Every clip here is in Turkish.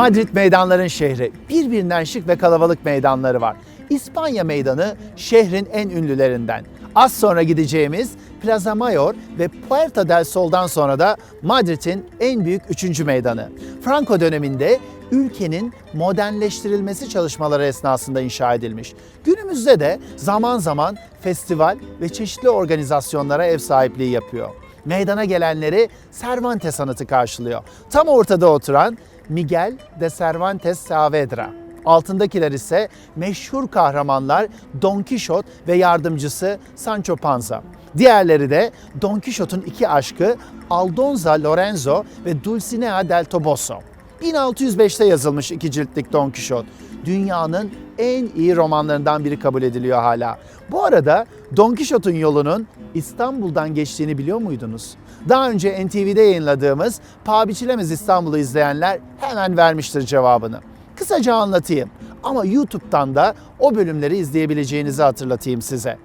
Madrid meydanların şehri. Birbirinden şık ve kalabalık meydanları var. İspanya meydanı şehrin en ünlülerinden. Az sonra gideceğimiz Plaza Mayor ve Puerta del Sol'dan sonra da Madrid'in en büyük üçüncü meydanı. Franco döneminde ülkenin modernleştirilmesi çalışmaları esnasında inşa edilmiş. Günümüzde de zaman zaman festival ve çeşitli organizasyonlara ev sahipliği yapıyor. Meydana gelenleri Cervantes anıtı karşılıyor. Tam ortada oturan Miguel de Cervantes Saavedra. Altındakiler ise meşhur kahramanlar Don Quixote ve yardımcısı Sancho Panza. Diğerleri de Don Quixote'un iki aşkı Aldonza Lorenzo ve Dulcinea del Toboso. 1605'te yazılmış iki ciltlik Don Quixote. Dünyanın en iyi romanlarından biri kabul ediliyor hala. Bu arada Don Quixote'un yolunun İstanbul'dan geçtiğini biliyor muydunuz? Daha önce NTV'de yayınladığımız Paha Biçilemez İstanbul'u izleyenler hemen vermiştir cevabını. Kısaca anlatayım ama YouTube'dan da o bölümleri izleyebileceğinizi hatırlatayım size.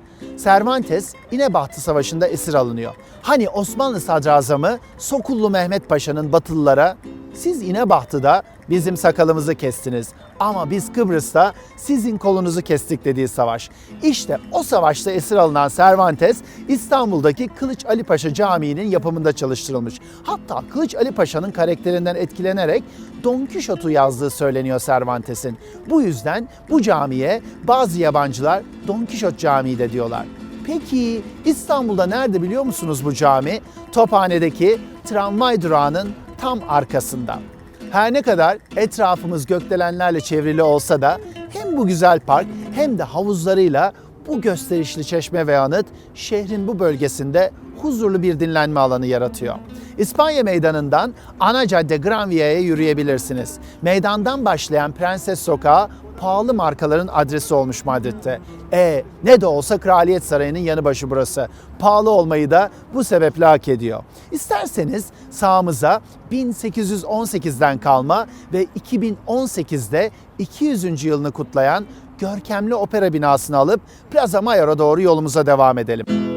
Cervantes İnebahtı Savaşı'nda esir alınıyor. Hani Osmanlı Sadrazamı Sokullu Mehmet Paşa'nın Batılılara siz İnebahtı'da bizim sakalımızı kestiniz ama biz Kıbrıs'ta sizin kolunuzu kestik dediği savaş. İşte o savaşta esir alınan Cervantes İstanbul'daki Kılıç Ali Paşa Camii'nin yapımında çalıştırılmış. Hatta Kılıç Ali Paşa'nın karakterinden etkilenerek Don Quixote'u yazdığı söyleniyor Cervantes'in. Bu yüzden bu camiye bazı yabancılar Don Quixote Camii de diyorlar. Peki İstanbul'da nerede biliyor musunuz bu cami? Tophane'deki tramvay durağının tam arkasında. Her ne kadar etrafımız gökdelenlerle çevrili olsa da hem bu güzel park hem de havuzlarıyla bu gösterişli çeşme ve anıt şehrin bu bölgesinde huzurlu bir dinlenme alanı yaratıyor. İspanya Meydanı'ndan ana cadde Gran Via'ya yürüyebilirsiniz. Meydandan başlayan Prenses Sokağı pahalı markaların adresi olmuş Madrid'de. E ne de olsa Kraliyet Sarayı'nın yanı başı burası. Pahalı olmayı da bu sebeple hak ediyor. İsterseniz sağımıza 1818'den kalma ve 2018'de 200. yılını kutlayan görkemli opera binasını alıp Plaza Mayor'a doğru yolumuza devam edelim.